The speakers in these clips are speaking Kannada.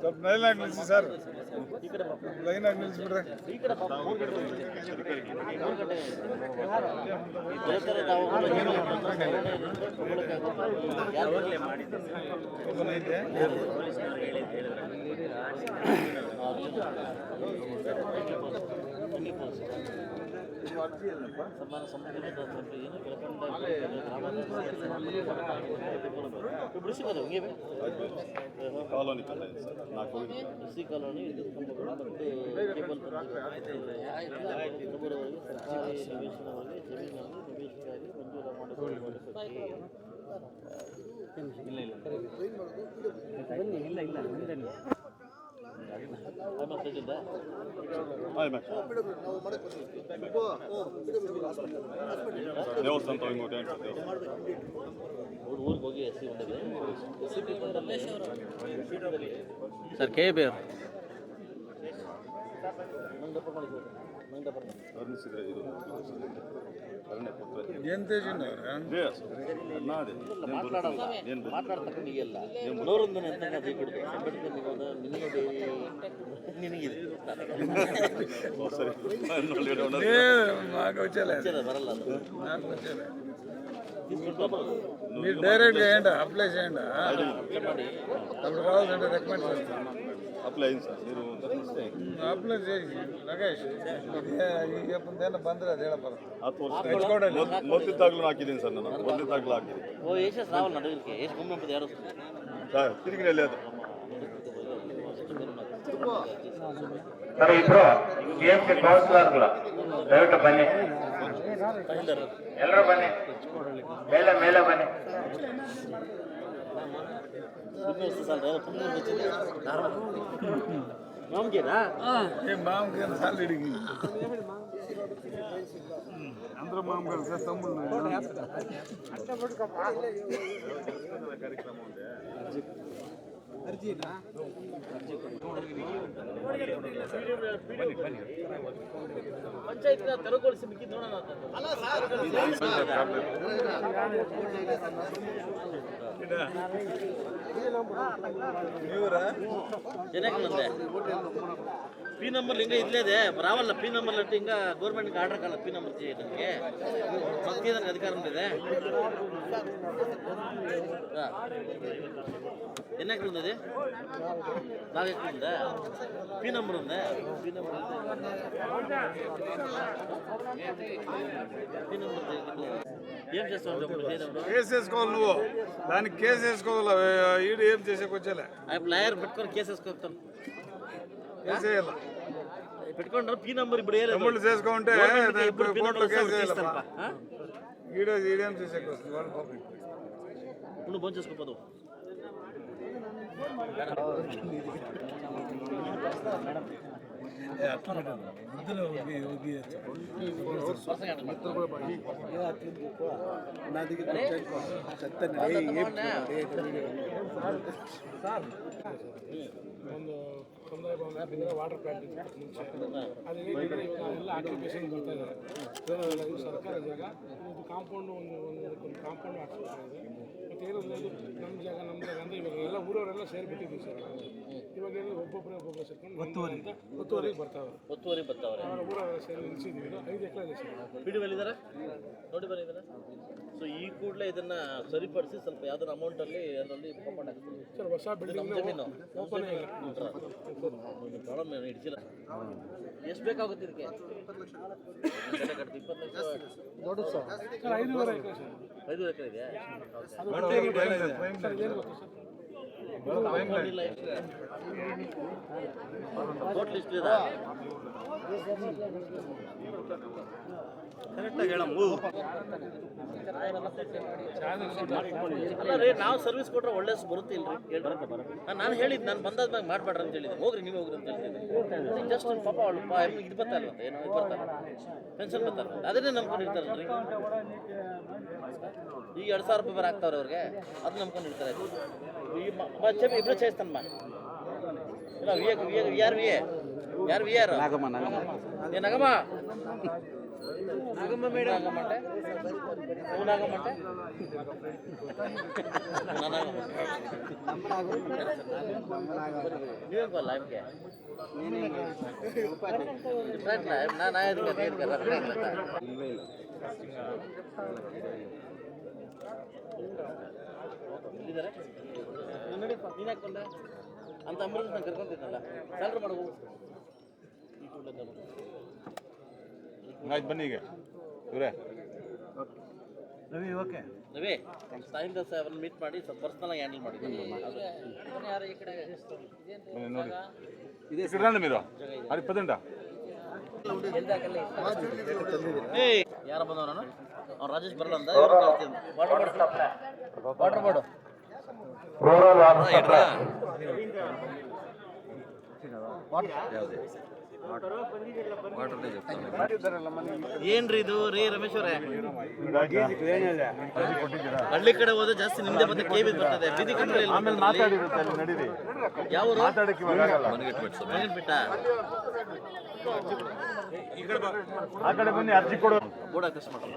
ಸ್ವಲ್ಪ ಲೈನ್ ಆಗಿ ನಿಲ್ಸಿ ಸರ್. ಲೈನ್ ಆಗಿ ನಿಲ್ಸ್ಬಿಡ್ರಿ ಈ ಸಂಪೂರ್ಣ ಏನು ಕಾಲೋನಿ ಇಲ್ಲ ಇಲ್ಲ. ಸರ್ ಇಲ್ಲ ಇಲ್ಲ. ವಿದ್ಯುತ್ ಹಾಯ್ ಮ್ಯಾಮ್ ದೇವಸ್ಥಾನ ತಗೊಂಡು ಊರಿಗೆ ಹೋಗಿ ಎಸ್ ಸಿ ಬಂದಿದೆ ಎಸ್ ಸಿ ಬಂದಲ್ಲಿ ಸರ್ ಕೆ ಬಿ ಅವರು. ವರ್ಣಿಸಿದ್ರೆ ಇದು ಅರಣ್ಯ ಪುತ್ರ ಮಾತಾಡ್ತಕ್ಕ ಮನೋರಂಜನೆ ಅಂತ ಕೊಡ್ತೀವಿ ಅಂಬೇಡ್ಕರ್ ನಿಗೋದ ನಿನಗೆ ನಿನಗಿದೆ ಬರಲ್ಲ మీరు డైరెక్ట్ చేయండి అప్లై చేయండి అప్పుడు కావాల్సింటే రికమెండ్ చేస్తాను అప్లై సార్ చేసి రకేష్ ಎಪ್ಪತ್ತೇನ ಬಂದ್ರೆ ಅದು ಹೇಳಪ್ಪ ಮೂವತ್ತು ತಾಗ್ಲು ಹಾಕಿದ್ದೀನಿ ಸರ್ ನಾನು ಒಂದು ತಾಗ್ಲು ಹಾಕಿದ್ದೀನಿ ಓ ಯಶಸ್ ರಾವಲ್ ನಡುವಿಗೆ ಎಷ್ಟು ಗುಮ್ಮೆ ಎರಡು ಸರ್ ಅದು ಸರ್ ಇಬ್ರು ಬಿ ಎಂ ಸಿ ಕೌನ್ಸಿಲರ್ಗಳು ದಯವಿಟ್ಟು ಬನ್ನಿ ಎಲ್ಲರೂ ಬನ್ನಿ ಮೇಲೆ ಮೇಲೆ ಬನ್ನಿ ಅಂದ್ರೆ ಮಾಮಗಾರ ಸರ್ ತಮ್ಮ ಕಾರ್ಯಕ್ರಮ ಜನಕ್ಕೆ ಪಿ ನಂಬರ್ ಹಿಂಗೆ ಇದ್ಲೇದೆ ರಾವಲ್ಲ ಪಿ ನಂಬರ್ ಅಂತ ಹಿಂಗ ಗೌರ್ಮೆಂಟ್ಗೆ ಆರ್ಡರ್ ಕಾಲ ಪಿ ನಂಬರ್ ನನಗೆ ಭಕ್ತಿ ನನಗೆ ಅಧಿಕಾರ ಇದೆ ಜನಕ್ಕೆ ಬಂದದೆ అది నాలుగు ఎక్కడ ఉందా? పి నంబర్ ఉందా? పి నంబర్ పి నంబర్ ఏం చేస్తావు చేయడం కేసు వేసుకోవాలి నువ్వు. దానికి కేసు వేసుకోవాలి? ఈడు ఏం చేసేకి వచ్చేలే ఇప్పుడు లాయర్ పెట్టుకొని కేసు వేసుకొస్తాను. కేసు వేయాలి? పెట్టుకుంటారు పి నంబర్ ఇప్పుడు వేయలేదు. చేసుకుంటే ఇప్పుడు కోర్టులో కేసు? ఈడ ఈడేం వాళ్ళు నువ్వు భోజనం చేసుకోపోదు ಒಂದು ತೊಂದರೆ ಬಂದರೆ ವಾಟರ್ ಪ್ಲಾಂಟ್ ಮುಂಚೆ ಅದು ಏನಿದೆ ಇವಾಗ ಎಲ್ಲ ಆಕ್ಯುಪೇಷನ್ ಬರ್ತಾ ಇದೆ ಇದನ್ನೆಲ್ಲ ಇದು ಸರ್ಕಾರ ಜಾಗ ಇದು ಕಾಂಪೌಂಡ್ ಒಂದು ಒಂದು ಒಂದು ಕಾಂಪೌಂಡ್ ಹಾಕ್ಸ್ತಾ ಇದೆ ಏನಂದ್ರೆ ನಮ್ಮ ಜಾಗ ನಮ್ಮ ಜಾಗ ಅಂದರೆ ಇವಾಗ ಎಲ್ಲ ಊರವರೆಲ್ಲ ಸೇರಿಬಿಟ್ಟಿದ್ದೀವಿ ಸರ್. ಇವಾಗ ಏನು ಒಬ್ಬೊಬ್ಬರೇ ಒಬ್ಬೊಬ್ಬರು ಸೇರ್ಕೊಂಡು ಒತ್ತುವರಿ. ಒತ್ತುವರಿಗೆ ಬರ್ತಾವೆ ಒತ್ತುವರಿ ಬರ್ತಾವ್ರೆ. ಅವರ ಊರವರೆಲ್ಲ ಸೇರಿ ನಿಲ್ಸಿದ್ದೀವಿ. ಐದು ಎಕರೆ ಇದೆ ಸರ್. ಹಿಡಿವಲ್ಲಿದ್ದಾರೆ ನೋಡಿ ಬಂದಿದ್ದಾರೆ ಸೊ ಈ ಕೂಡಲೇ ಇದನ್ನ ಸರಿಪಡಿಸಿ ಸ್ವಲ್ಪ ಯಾವ್ದಾರ ಅಮೌಂಟ್ ಅಲ್ಲಿ ಅದರಲ್ಲಿ ಸರ್ ಹೊಸ ಬಿಲ್ಡಿಂಗ್ ಓಪನ್ ಪ್ರಾಬ್ಲಮ್ ಏನು ಹಿಡಿಸಿಲ್ಲ ಎಷ್ಟು ಬೇಕಾಗುತ್ತೆ ಇದಕ್ಕೆ? ಇಪ್ಪತ್ತು ಲಕ್ಷ ಸರ್ ಐದು ಎಕರೆ ಇದೆ ಸರ್ ಏನು ಎಷ್ಟು ಇದೆ ಅಲ್ಲ ರೀ, ನಾವು ಸರ್ವಿಸ್ ಕೊಟ್ರೆ ಒಳ್ಳೆ ಬರುತ್ತೆ ಇಲ್ರಿ ಹೇಳ್ರಿ. ನಾನು ಹೇಳಿದ್ದು ನಾನು ಬಂದಾದ್ಮೇಲೆ ಮಾಡ್ಬೇಡ್ರಿ ಅಂತ ಹೇಳಿದ್ದೆ ಹೋಗ್ರಿ, ನೀವು ಹೋಗ್ರಿ ಅಂತ ಹೇಳ್ತಿದ್ದೆ ಜಸ್ಟ್ ಒಂದು ಪಾಪ ಅವಳು ಇದು ಬರ್ತಾರಲ್ಲ ಏನೋ ಇದು ಬರ್ತಾರ ಪೆನ್ಷನ್ ಬರ್ತಾರ ಅದನ್ನೇ ನಂಬ್ಕೊಂಡಿರ್ತಾರಲ್ರಿ ಈಗ ಎರಡು ಸಾವಿರ ರೂಪಾಯಿ ಬೇರೆ ಆಗ್ತಾವ್ರೆ ಅವ್ರಿಗೆ, ಅದು ನಂಬ್ಕೊಂಡಿರ್ತಾರೆ ಈ ಮ- ಮಾ ಇಲ್ಲ ಇಬ್ಬರು ಯಾರು ಬಾ யார் விஆர் நகமா நகமா ஏ நகமா நகமா மேடம். நகமா மாட்டேன் நான் நகமா மாட்டேன் நான் நகமா மாட்டேன் நீவே போ லைவ்க்கு ನೀನೇ ಡಿಫ್ರೆಂಟ್ ನಾನು ಆಯ್ತು ಇಲ್ಲ ಇಲ್ಲ ಇಲ್ಲಿದ್ದಾರೆ ನೀನಾಕೊಂಡೆ ಅಂತ ಅಂಬರೀಷ್ ನಾನು ಕರ್ಕೊಂತಿದ್ನಲ್ಲ. ಸ್ಯಾಲ್ರಿ ಮಾಡುವ ಆಯ್ತು ಬನ್ನಿ ಈಗ. ಇವರೇ. ರವಿ ಓಕೆ ರವಿ ಸಾಯಿಂದ ಅವ್ರನ್ನ ಮೀಟ್ ಮಾಡಿ ಸ್ವಲ್ಪ ಪರ್ಸ್ನಲ್ ಆಗಿ ಹ್ಯಾಂಡಲ್ ಮಾಡಿದ್ದೀನಿ ನೋಡಿ. ಇದೇ ಸಿರಾಣ ಮೀರು ಅದು ಇಪ್ಪತ್ತೆಂಟ? ಯಾರ ನಾನು ಅವ್ನು ರಾಜೇಶ್ ಬರಲ್ಲ ಅಂತ? ವಾಟರ್ ಬಾಟು ವಾಟರ್ ಬಾಟು ಏನ್ರಿ ಇದು? ರೀ ರಮೇಶ್ ಅವರೇ. ಹಳ್ಳಿ ಕಡೆ ಹೋದ್ರೆ ಜಾಸ್ತಿ ನಿಮ್ದೆ ಮತ್ತೆ ಕೇಬಿ ಬರ್ತದೆ ಬೀದಿ ಕಂಡ್ರೆ ಆಮೇಲೆ ಮಾತಾಡಿರುತ್ತೆ ಅಲ್ಲಿ ನಡೀರಿ. ಯಾವ ಮಾತಾಡಕ್ಕೆ ಇವಾಗ ಆಗಲ್ಲ. ಬಿಟ್ಟ. ಆ ಕಡೆ ಬನ್ನಿ ಅರ್ಜಿ ಕೊಡೋ. ಕೂಡ. ಕಷ್ಟ ಮಾಡ್ತಾರೆ?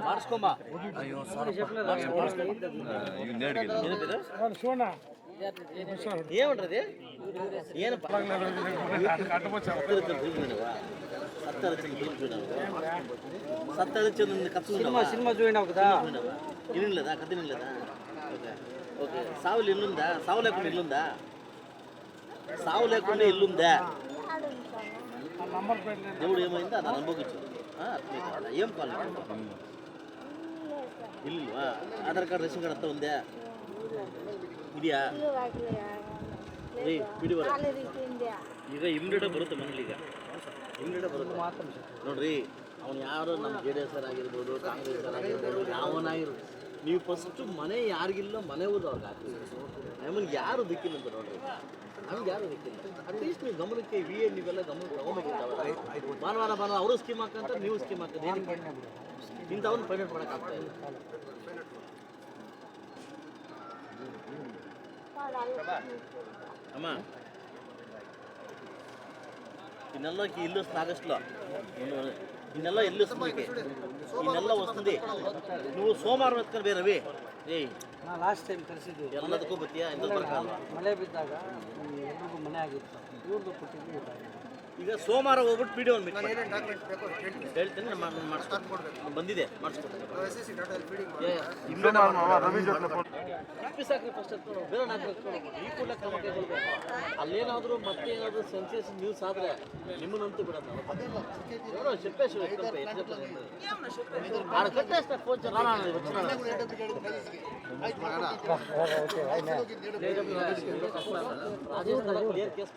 మార్చుకోమా సోనా ఏముంటది సినిమా సినిమా చూడినావు కదా ఇనలేదా కథ ఇనలేదా ఓకే ఓకే సావులు ఇల్లుందా సావు లేకుండా ఇల్లుందా సావు లేకుండా ఇల్లుందా దేవుడు ఏమైందా నా నమ్మకం ಹತ್ತನೇ ಏಮ್ ಕಾಲ್ ಇಲ್ವಾ? ಆಧಾರ್ ಕಾರ್ಡ್ ರೇಷನ್ ಕಾರ್ಡ್ ಅಂತ ಒಂದೇ ಇದೆಯಾ ಈಗ ಇಮ್ಮಿಡಿಯೇಟ್ ಬರುತ್ತೆ ಮನೇಲಿ ಈಗ ಇಮ್ಮಿಡಿಯೇಟ್ ಬರುತ್ತೆ ನೋಡ್ರಿ ಅವ್ನು ಯಾರು ನಮ್ಮ ಜೆ ಡಿ ಎಸ್ ಆಗಿರ್ಬೋದು ಕಾಂಗ್ರೆಸ್ ಆಗಿರ್ಬೋದು ಯಾವನಾಗಿರ್ಬೋದು ನೀವು ಫಸ್ಟ್ ಮನೆ ಯಾರಿಗಿಲ್ಲ ಮನೆ ಹೋದಾಗ ನಮಗೆ ಯಾರು ದಿಕ್ಕಿಲ್ಲ ಅಂತ ನೋಡ್ರಿ. ನಮ್ಗೆ ಯಾರು ದಿಕ್ಕಿಲ್ಲ. ಅಟ್ಲೀಸ್ಟ್ ನೀವು ಗಮನಕ್ಕೆ ವಿ ಎ ನೀವೆಲ್ಲ ಗಮನ ತಗೋಬೇಕಿಲ್ಲ ಭಾನುವಾರ ಭಾನುವಾರ ಅವರು ಸ್ಕೀಮ್ ಹಾಕಂತ ನೀವು ಸ್ಕೀಮ್ ಹಾಕಿದ್ರೆ ಇಂಥವ್ರನ್ನ ಪೇಮೆಂಟ್ ಮಾಡೋಕ್ಕಾಗ್ತಾ ಇಲ್ಲ. ಅಮ್ಮ ఈ నెలకి ఇల్లు వస్తుంది ఆగస్టులో ఈ నెల ఇల్లు వస్తుంది నీకు. ఈ నెల వస్తుంది నువ్వు సోమవారం ఎత్తుకొని పోయి రవి ఏయ్ ನಾ ಲಾಸ್ಟ್ ಟೈಮ್ ಕರೆಸಿದ್ದು ಎಲ್ಲದಕ್ಕೂ ಬತ್ತೀಯಾ ಎಂತ ಬರಕಾಲ್ವಾ ಮಳೆ ಬಿದ್ದಾಗ ಎಲ್ರಿಗೂ ಮನೆ ಆಗಿತ್ತು ಇವ್ರದ್ದು ಕೊಟ್ಟಿದ್ದು ಈಗ ಸೋಮವಾರ ಹೋಗ್ಬಿಟ್ಟು ವಿಡಿಯೋ ಒಂದು ಹೇಳ್ತೀನಿ ನಾನು ಮಾಡ್- ಮಾಡಿಸ್ಕೊಡ್ತೀನಿ ಬಂದಿದೆ ಮಾಡಿಸ್ಕೊಡ್ತೀನಿ ಏ, ಇಮ್ಮಿಡಿಯೇಟ್ ಆಫೀಸ್ ಹಾಕಿ ಫಸ್ಟ್ ಎತ್ಕೊಂಡು ಬೇರೆ ನಾಲ್ಕು ಎತ್ಕೊಂಡು ಈ ಕೂಡಲೇ ಕ್ರಮ ಕೈಗೊಳ್ಬೇಕು ಅಲ್ಲೇನಾದರೂ ಮತ್ತೆ ಏನಾದರೂ ಸೆನ್ಸೇಸ್ ನ್ಯೂಸ್ ಆದರೆ ನಿಮ್ಮನ್ನಂತೂ ಬಿಡೋದು ఎవరో చెప్పేసి ఎక్కడ ఆడ కట్టేస్తా ఫోన్ రాజేష్ క్లియర్ కేసు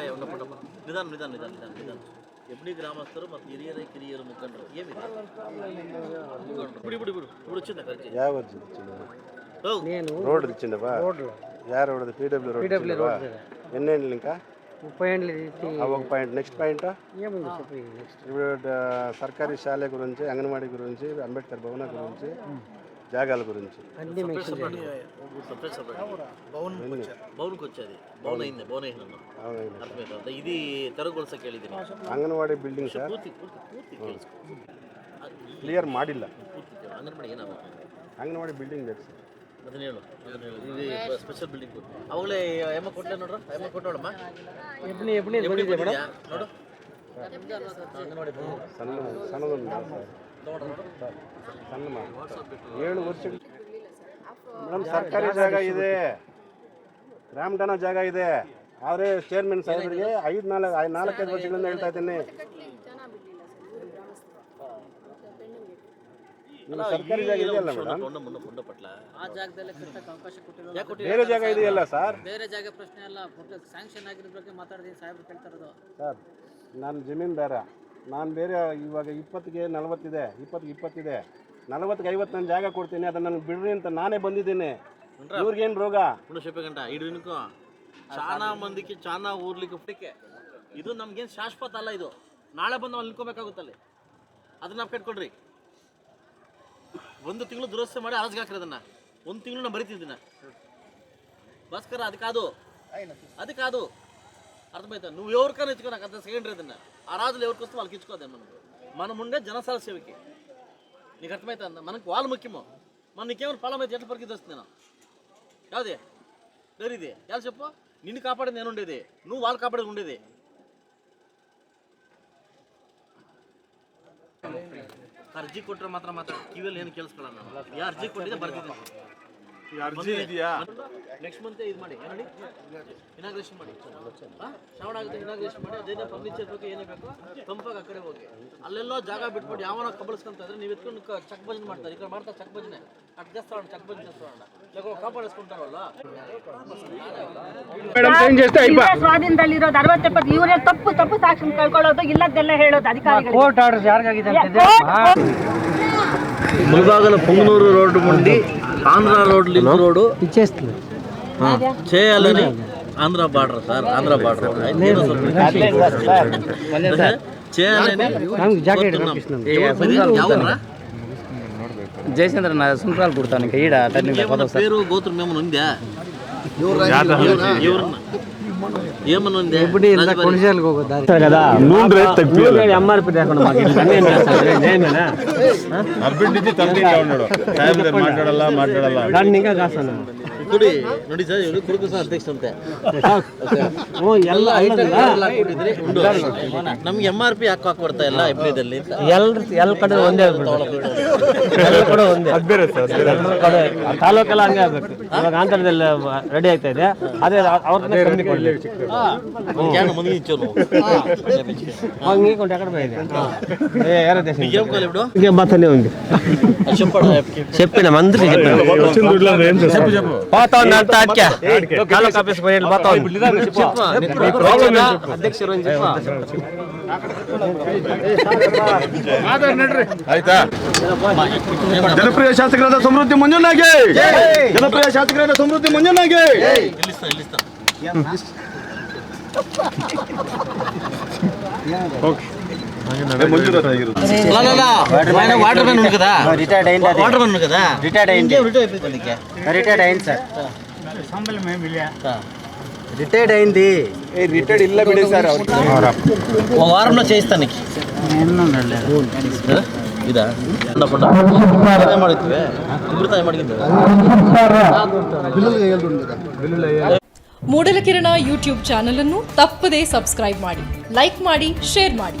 నిదానం నిదానం నిదానం నిదానం నిదానం ఎప్పుడు గ్రామస్తులు ಮತ್ತು ಹಿರಿಯರ ಕಿರಿಯರು ಮುಖಂಡರು ಏನಿದೆ ಮುಖಂಡರು ಬಿಡಿ ಬಿಡಿ ಬಿಡು ఇప్పుడు వచ్చిందా ಖರ್ಚು ಯಾವ ಅರ್ಜಿ ಇಚ್ಚಿಂದ ఓ రోడ్ ఇచ్చిండవా యారు రోడ్ పీడబ్ల్యూ రోడ్ ఇచ్చిండవా ఎన్ని ఏండ్లు ఇంకా ముప్పై ఏళ్ళు ఇది ఆ ఒక పాయింట్ నెక్స్ట్ పాయింట్ ఏముంది చెప్పి నెక్స్ట్ ఇప్పుడు డ- సర్కారీ శాల గురించి అంగన్వాడీ గురించి అంబేద్కర్ భవన గురించి జాగాల గురించి అన్ని మెన్షన్ సపరేట్ సపరేట్ భవన్కి వచ్చేది భవన్ అయింది భవన్ అయింది అవునైనా. అర్థమైందా ఇది ತೆರವುಗೊಳಿಸಕ್ಕೆ ಹೇಳಿದ್ದೀನಿ ಅಂಗನವಾಡಿ ಬಿಲ್ಡಿಂಗ್ ಸರ್ ಪೂರ್ತಿ ಪೂರ್ತಿ ಪೂರ್ತಿ ಕೇಳಿಸ್ಕೊ ಕ್ಲಿಯರ್ ಮಾಡಿಲ್ಲ ಪೂರ್ತಿ ಕೇಳು. ಅಂಗನವಾಡಿ ಏನಾಗಬೇಕು ಅಂಗನವಾಡಿ ಬಿಲ್ಡಿಂಗ್ ಬೇಕು ಸರ್ ಅದನ್ನ ಹೇಳು ಅದನ್ನ ಹೇಳು ಇದು ಸ್ಪೆಷಲ್ ಬಿಲ್ಡಿಂಗ್ ಅವಾಗಲೇ ಎಮ್ಮ ಕೊಟ್ಟೆ ನೋಡ್ರ ಎಮ್ಮ ಕೊಟ್ಟವಳಮ್ಮ ಎಬ್ಬನಿ ಎಬ್ಬನಿ ಬಂದಿದ್ಯಾ ನೋಡು ಅಂಗನವಾಡಿ ಬಂದಿದೆ. ಸಣ್ಣ ಸಣ್ಣದೊಂದು ಏಳು ವರ್ಷ ಮೇಡಮ್ ಸರ್ಕಾರಿ ಜಾಗ ಇದೆ. ರಾಮಠಾಣ ಜಾಗ ಇದೆ. ಆದರೆ ಚೇರ್ಮನ್ ಸಾಹೇಬರಿಗೆ ಐದು ನಾಲ್ಕು ಐದು ನಾಲ್ಕೈದು ವರ್ಷಗಳಿಂದ ಹೇಳ್ತಾ ಇದ್ದೀನಿ. ನಿಮ್ಮ ಸರ್ಕಾರಿ ಜಾಗ ಇದೆಯಲ್ಲ ಮೇಡಮ್? ಬೇರೆ ಜಾಗ ಇದೆಯಲ್ಲ ಸರ್? ಬೇರೆ ಜಾಗ ಪ್ರಶ್ನೆ ಅಲ್ಲ. ಸ್ಯಾಂಕ್ಷನ್ ಆಗಿರೋ ಬಗ್ಗೆ ಮಾತಾಡಿದೀನಿ ಸಾಹೇಬ್ರು ಕೇಳ್ತಾ ಇರೋದು. ಸರ್ ನಾನು ಜಮೀನ್ದಾರ. ಬೇರೆ ನಾನು ಬೇರೆ ಇವಾಗ ಇಪ್ಪತ್ತಿಗೆ ನಲವತ್ತಿದೆ ಇಪ್ಪತ್ತಿಗೆ ಇಪ್ಪತ್ತಿದೆ. ನಲವತ್ತಿಗೆ ಐವತ್ತು ನಾನು ಜಾಗ ಕೊಡ್ತೀನಿ ಅದನ್ನು ನನಗೆ ಬಿಡ್ರಿ ಅಂತ ನಾನೇ ಬಂದಿದ್ದೀನಿ. ಇವ್ರಿಗೇನು ರೋಗ? ಗಂಟ ಇಡ್ರಿನಕು ಚಾನಾ ಮಂದಿಗೆ ಚಾನಾ ಊರ್ಲಿಕ್ಕೆ ಹುಟ್ಟಿಕೆ ಇದು ನಮ್ಗೇನು ಶಾಶ್ವತ ಅಲ್ಲ ಇದು. ನಾಳೆ ಬಂದು ಅಲ್ಲಿ. ನಿಂತ್ಕೋಬೇಕಾಗುತ್ತಲ್ಲಿ ಅದನ್ನ ನಾವು ಕಟ್ಕೊಡ್ರಿ ಒಂದು ತಿಂಗಳು ದುರಸ್ತಿ ಮಾಡಿ ಅರಸ್ಗೆ ಹಾಕ್ರಿ ಅದನ್ನ. ಒಂದು ತಿಂಗಳು ನಾನು ಬರೀತಿದ್ದೀನಿ. ಭಾಸ್ಕರ ಅದಕ್ಕಾದು. ಅದಕ್ಕಾದು. ಅರ್ಥಮಾಯ್ತಾ నువ్వు ఎవరికైనా ఇచ్చుకో నాకు అంత సెకండరీ అదన్న ఆ రాజులు ఎవరికి వస్తే వాళ్ళకి ఇచ్చుకోదే మనం మన ముందే జనసాల సేవకి నీకు అర్థమవుతుందా మనకు వాళ్ళు ముఖ్యము మన నీకేమైనా పొలం అయితే ఎట్లా పరిస్థితి వస్తుంది నేను ಯಾವ್ದೇ ಬೇರಿದೆ ಯಾರು చెప్పు ನಿನ್ನ ಕಾಪಾಡಿದ ಏನು ఉండేది నువ్వు వాళ్ళు కాపాడేది ఉండేది ಅರ್ಜಿ ಕೊಟ್ಟರೆ ಮಾತ್ರ ಮಾತ್ರ ಕಿವಿಯಲ್ಲಿ ಏನು ಕೇಳಿಸ್ಕೊಳ್ಳೋಣ ನಾನು ಯಾ ಅರ್ಜಿ ಕೊಟ್ಟಿದ್ದೆ ಬರ್ತಿದ್ದೀನಿ ಅರ್ಜಿ ಇದೆಯಾ? ನೆಕ್ಸ್ಟ್ ಮಂತ್ ಇದು ಮಾಡಿ ಏನು ನೋಡಿ ಇನಾಗ್ರೇಷನ್ ಮಾಡಿ. ಶ್ರವಣ ಶ್ರಾವಣ ಆಗುತ್ತೆ ಇನಾಗ್ರೇಷನ್ ಮಾಡಿ. ಅದೇನೇ ಫರ್ನಿಚರ್ ಬೇಕು ಏನೇ ಬೇಕು ತಂಪಾಗಿ ಆ ಕಡೆ ಹೋಗಿ. ಅಲ್ಲೆಲ್ಲೋ ಜಾಗ ಬಿಟ್ಬಿಟ್ಟು ಯಾವನ ಕಬಳಿಸ್ಕೊಂತಂದ್ರೆ ನೀವು ಎತ್ಕೊಂಡು ಚಕ್ ಭಜನೆ ಮಾಡ್ತಾರೆ. ಈ ಕಡೆ ಮಾಡ್ತಾರೆ ಚಕ್ ಭಜನೆ ಅಟ್ ದೇವಸ್ಥಾನ ಚಕ್ ಭಜನೆ ದೇವಸ್ಥಾನ ಕಾಪಾಡಿಸ್ಕೊಂತಾರಲ್ಲ? ಸ್ವಾಧೀನದಲ್ಲಿರೋದು ಅರವತ್ತೆಪ್ಪತ್ತು ಇವರೇ ತಪ್ಪು ತಪ್ಪು ಸಾಕ್ಷಿ ಕಳ್ಕೊಳ್ಳೋದು ಇಲ್ಲದೆಲ್ಲ ಹೇಳೋದು ಅಧಿಕಾರಿಗಳು ಕೋರ್ಟ್ ಆರ್ಡರ್ ಯಾರಿಗಾಗಿದೆ ಮುಳಬಾಗಲ ಪುಂಗನೂರು ರೋಡ್ ಮುಂಡಿ ఆంధ్ర రోడ్ లింక్ రోడ్. ఇచ్చేస్తుంది. చేయాలని Andhra border sir Andhra border. చేయాలని జయచంద్ర నా సుంకరాలు కుడతాను ఇంకా ఈడ పేరు గోత్రం ఏమైనా ఉందా? ఎవరు ಮಾತಾಡಲ್ಲ ಮಾತಾಡಲ್ಲ. ನಾನು ನಿಂಗ ಗಾಸನ రాజుబారి? కొనిసేలకు ಹೋಗೋದಾರಿ అర్బిండి తండ్రి ఉన్నాడు సాహెబ్ గారు మాట్లాడాలా మాట్లాడాలా ಕುಡಿ ನೋಡಿ ಸರ್ ಇವರು ಕುಡುಕು ಸಹ ಅಧ್ಯಕ್ಷ ಅಂತೆ ಎಲ್ಲ ನಮ್ಗೆ ಎಂ ಆರ್ ಪಿ ಹಾಕಿ ಹಾಕೊಡ್ತಾ ಇಲ್ಲ ಎಫ್ಡಿದಲ್ಲಿ ಎಲ್ರ ಎಲ್ಲ ಕಡೆ ಒಂದೇ ಎಲ್ಲ ಕಡೆ ಒಂದೇ ಕಡೆ ತಾಲೂಕೆಲ್ಲ ಹಂಗೆ ಆಗ್ಬೇಕು ಇವಾಗ ಆಂಧ್ರದಲ್ಲಿ ರೆಡಿ ಆಗ್ತಾ ಇದೆ ಅದೇ ಅವ್ರನ್ನ ಕಮ್ಮಿ ಕೊಡ್ಲಿ ಕ್ಯಾನ್ ಮಂದಿ ಇಚ್ಚೋನು ಹಂಗೆ ಕೊಂಡು ಎಕಡೆ పోయేది ఏ ఏర దేశం ఏం కావాలి ఇప్పుడు ఇంకే బతనే ఉంది చెప్పాడు చెప్పిన మంత్రి చెప్పిన పోతా ఉంది ಬರ್ತಾವ ಅಂತ ಅದಕ್ಕೆ ತಾಲೂಕು ಆಫೀಸ್ ಬರೀ ಬರ್ತಾವ ಅಧ್ಯಕ್ಷರು ಆಯ್ತಾ? ಜನಪ್ರಿಯ ಶಾಸಕರಾದ ಸಮೃದ್ಧಿ ಮಂಜುನಾಗೆ! ಜನಪ್ರಿಯ ಶಾಸಕರಾದ ಸಮೃದ್ಧಿ ಮಂಜುನಾಗೆ! ಓಕೆ. వాటర్ మ్యాన్ ఉంది కదా రిటైర్డ్ అయింది వాటర్ మ్యాన్ ఉంది కదా రిటైర్డ్ అయింది రిటైర్ అయిపోయింది నీకే రిటైర్డ్ అయింది సార్ రిటైర్డ్ అయింది ರಿಟೈರ್ಡ್ ಇಲ್ಲ ಬಿಡಿ ಸರ್ ఒక వారంలో చేయిస్తా నీకు ಇದಾ ಪುಂಡ ಪುಂಡ ಏನ್ ಮಾಡಿದ್ವಿ ಇಬ್ರು ತಾಯಿ ಮಾಡಿದ್ದು ಮೂಡಲಕಿರಣ ಯೂಟ್ಯೂಬ್ ಚಾನಲ್ ಅನ್ನು ತಪ್ಪದೇ ಸಬ್ಸ್ಕ್ರೈಬ್ ಮಾಡಿ ಲೈಕ್ ಮಾಡಿ ಶೇರ್ ಮಾಡಿ